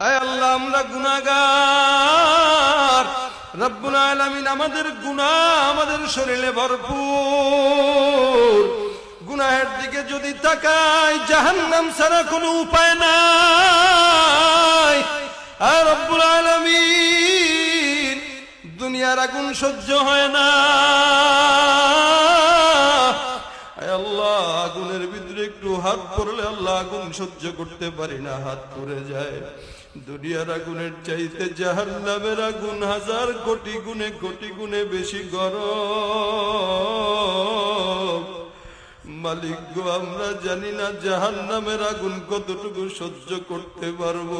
আয় আল্লাহ, আমরা গুনাহগার। রব্বুল আলামিন আমাদের গুনাহ আমাদের শরীরে ভরপুর। গুনাহের দিকে যদি তাকাই, জাহান্নাম ছাড়া কোনো উপায় নাই। আর রব্বুল আলামিন, দুনিয়ার আগুন সহ্য হয় না। আল্লাহ, আগুনের ভিতরে একটু হাত পড়লে আল্লাহ আগুন সহ্য করতে পারি না, হাত পড়ে যায়। দুনিয়ার আগুনের চাইতে জাহান নামের আগুন হাজার কোটি গুণে কোটি গুণে বেশি গরম। মালিক গো, আমরা জানি না জাহান নামের আগুন কতটুকু সহ্য করতে পারব।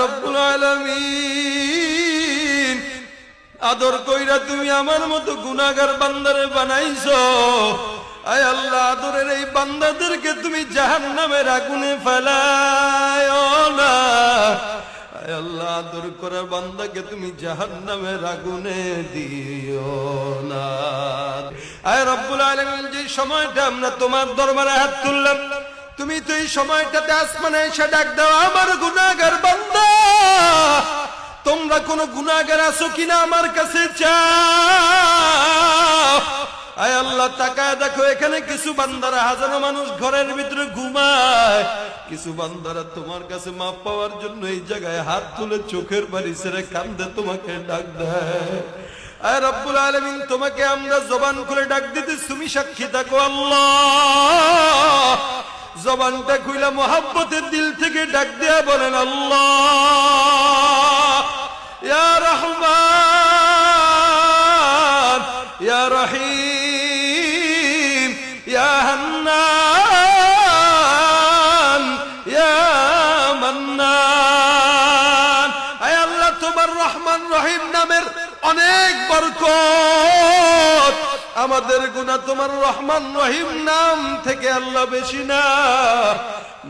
রব্বুল আলামিন, আদর কইরা তুমি আমার মতো গুনাগার বান্দারে বানাইছো। আয় আল্লাহ, আদরের এই বান্দাদেরকে তুমি জাহান নামের আগুনে ফেলায় আল্লাহ আদর করা বান্দাকে তুমি জাহান নামের আগুনে দিও না। আয় রব্বুল আলামিন, যে সময়টা আমরা তোমার দরবারে হাত তুললাম, তুমি তো এই সময়টাতে আসমানে এসে ডাক দাও, আমার গুনাগার বান্দা, তোমরা কোন গুনাগার আছো কিনা আমার কাছে চাও? আয় আল্লাহ, তাকায় দেখো, এখানে কিছু বান্দারা, হাজারো মানুষ ঘরের ভিতরে ঘুমায়। কিছু বান্দারা তোমার কাছে মাপ পাওয়ার জন্য এই জায়গায় হাত তুলে চোখের বাড়ি ছেড়ে কান্দে, তোমাকে ডাক দেয়। তোমাকে আমরা জবান করে ডাক দিতে তুমি সাক্ষী থাকো, আল্লাহ। জবানটা খুইলা মোহাব্বতের দিল থেকে ডাক দেয়া বলেন, আল্লাহ। রহমান, ইয়া রহিম। তোমার রহমান রহিম নামের অনেক বরকত। আমাদের গুণা তোমার রহমান রহিম নাম থেকে আল্লাহ বেশি না।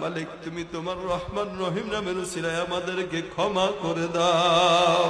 মালিক, তুমি তোমার রহমান রহিম নামের সিরায় আমাদেরকে ক্ষমা করে দাও।